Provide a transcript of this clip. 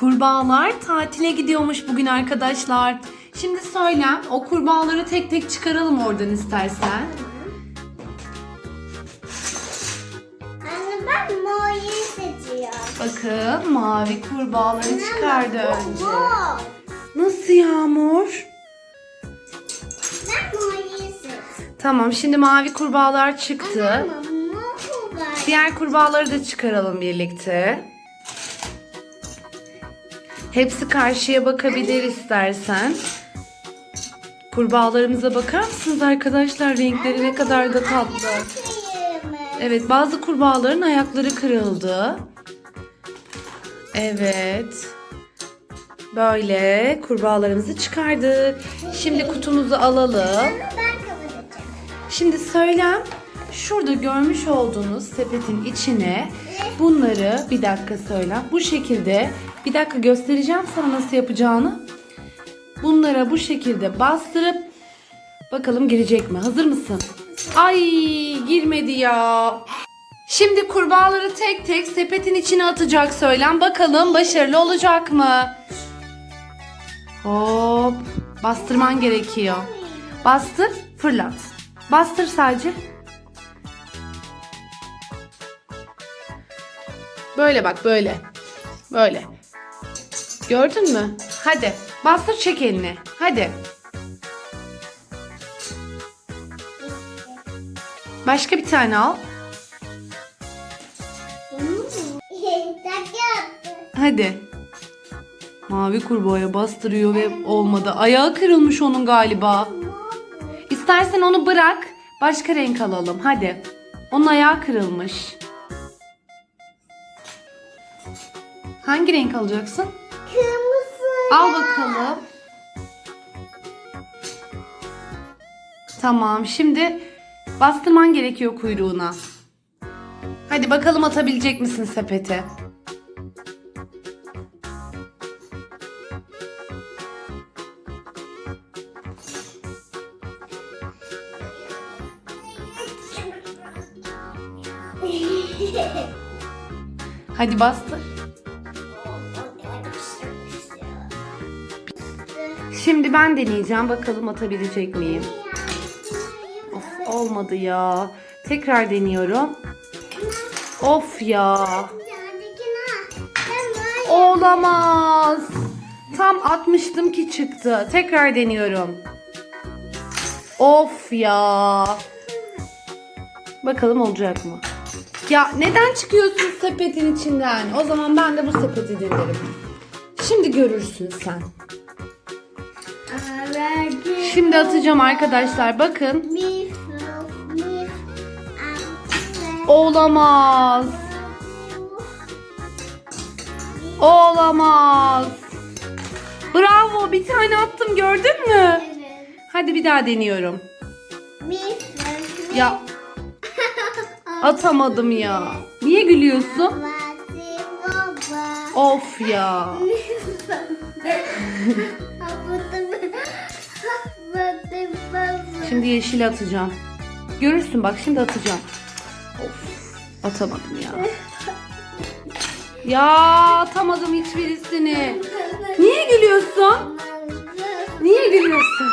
Kurbağalar tatile gidiyormuş bugün arkadaşlar. Şimdi söyle o kurbağaları tek tek çıkaralım oradan istersen. Anne ben mavi seçiyorum. Bakın mavi kurbağaları çıkardı önce. Nasıl Yağmur? Ben mavi seçtim. Tamam şimdi mavi kurbağalar çıktı. Var. Diğer kurbağaları da çıkaralım birlikte. Hepsi karşıya bakabilir istersen. Kurbağalarımıza bakar mısınız arkadaşlar? Renkleri ne kadar da tatlı. Evet bazı kurbağaların ayakları kırıldı. Evet. Böyle kurbağalarımızı çıkardık. Şimdi kutumuzu alalım. Şimdi söylem şurada görmüş olduğunuz sepetin içine bunları bir dakika söylem bu şekilde bir dakika göstereceğim sana nasıl yapacağını. Bunlara bu şekilde bastırıp bakalım girecek mi? Hazır mısın? Ay girmedi ya. Şimdi kurbağaları tek tek sepetin içine atacak söylem. Bakalım başarılı olacak mı? Hop. Bastırman gerekiyor. Bastır, fırlat. Bastır sadece. Böyle bak böyle. Böyle. Gördün mü? Hadi. Bastır çek elini. Hadi. Başka bir tane al. Hadi. Mavi kurbağaya bastırıyor ve olmadı. Ayağı kırılmış onun galiba. İstersen onu bırak. Başka renk alalım. Hadi. Onun ayağı kırılmış. Hangi renk alacaksın? Kırmızı. Al bakalım. Tamam. Şimdi bastırman gerekiyor kuyruğuna. Hadi bakalım atabilecek misin sepete? Hadi bastır. Şimdi ben deneyeceğim. Bakalım atabilecek miyim? Of olmadı ya. Tekrar deniyorum. Of ya. Olamaz. Tam atmıştım ki çıktı. Tekrar deniyorum. Of ya. Bakalım olacak mı? Ya neden çıkıyorsun sepetin içinden? O zaman ben de bu sepeti denerim. Şimdi görürsün sen. Şimdi atacağım arkadaşlar. Bakın. Olamaz. Olamaz. Bravo bir tane attım gördün mü? Hadi bir daha deniyorum. Ya atamadım ya. Niye gülüyorsun? Of ya. Şimdi yeşil atacağım. Görürsün bak şimdi atacağım. Of atamadım ya. Ya atamadım hiçbirisini. Niye gülüyorsun? Niye gülüyorsun?